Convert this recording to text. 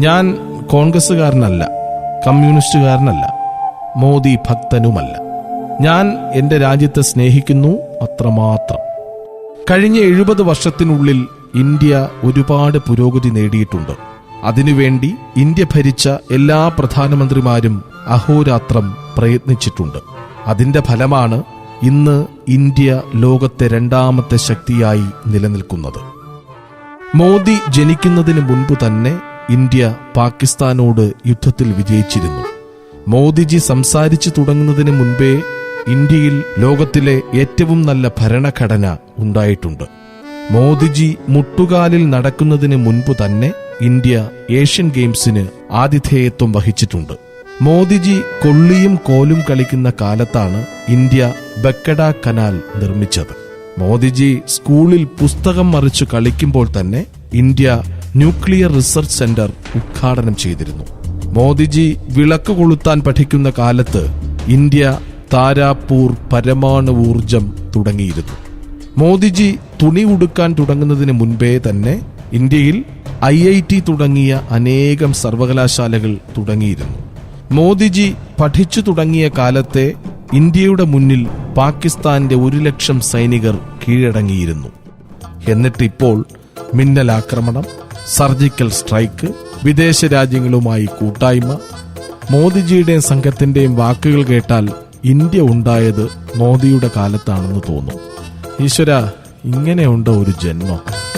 ഞാൻ കോൺഗ്രസ്സുകാരനല്ല കമ്മ്യൂണിസ്റ്റുകാരനല്ല മോദി ഭക്തനുമല്ല. ഞാൻ എന്റെ രാജ്യത്തെ സ്നേഹിക്കുന്നു അത്രമാത്രം. കഴിഞ്ഞ എഴുപത് വർഷത്തിനുള്ളിൽ ഇന്ത്യ ഒരുപാട് പുരോഗതി നേടിയിട്ടുണ്ട്. അതിനുവേണ്ടി ഇന്ത്യ ഭരിച്ച എല്ലാ പ്രധാനമന്ത്രിമാരും അഹോരാത്രം പ്രയത്നിച്ചിട്ടുണ്ട്. അതിന്റെ ഫലമാണ് ഇന്ന് ഇന്ത്യ ലോകത്തെ രണ്ടാമത്തെ ശക്തിയായി നിലനിൽക്കുന്നത്. മോദി ജനിക്കുന്നതിന് മുൻപ് തന്നെ ഇന്ത്യ പാകിസ്ഥാനോട് യുദ്ധത്തിൽ വിജയിച്ചിരുന്നു. മോദിജി സംസാരിച്ചു തുടങ്ങുന്നതിന് മുൻപേ ഇന്ത്യയിൽ ലോകത്തിലെ ഏറ്റവും നല്ല ഭരണഘടന ഉണ്ടായിട്ടുണ്ട്. മോദിജി മുട്ടുകാലിൽ നടക്കുന്നതിന് മുൻപ് തന്നെ ഇന്ത്യ ഏഷ്യൻ ഗെയിംസിന് ആതിഥേയത്വം വഹിച്ചിട്ടുണ്ട്. മോദിജി കൊള്ളിയും കോലും കളിക്കുന്ന കാലത്താണ് ഇന്ത്യ ബക്കഡ കനാൽ നിർമ്മിച്ചത്. മോദിജി സ്കൂളിൽ പുസ്തകം മറിച്ചു കളിക്കുമ്പോൾ തന്നെ ഇന്ത്യ ന്യൂക്ലിയർ റിസർച്ച് സെന്റർ ഉദ്ഘാടനം ചെയ്തിരുന്നു. മോദിജി വിളക്ക് കൊളുത്താൻ പഠിക്കുന്ന കാലത്ത് ഇന്ത്യ താരാപൂർ പരമാണു ഊർജം തുടങ്ങിയിരുന്നു. മോദിജി തുണി ഉടുക്കാൻ തുടങ്ങുന്നതിന് മുൻപേ തന്നെ ഇന്ത്യയിൽ ഐ ഐ ടി തുടങ്ങിയ അനേകം സർവകലാശാലകൾ തുടങ്ങിയിരുന്നു. മോദിജി പഠിച്ചു തുടങ്ങിയ കാലത്തെ ഇന്ത്യയുടെ മുന്നിൽ പാകിസ്ഥാന്റെ ഒരു ലക്ഷം സൈനികർ കീഴടങ്ങിയിരുന്നു. എന്നിട്ടിപ്പോൾ മിന്നലാക്രമണം സർജിക്കൽ സ്ട്രൈക്ക് വിദേശ രാജ്യങ്ങളുമായി കൂട്ടായ്മ മോദിജിയുടെയും സംഘത്തിന്റെയും വാക്കുകൾ കേട്ടാൽ ഇന്ത്യ ഉണ്ടായത് മോദിയുടെ കാലത്താണെന്ന് തോന്നും. ഈശ്വര ഇങ്ങനെയുണ്ടോ ഒരു ജന്മം.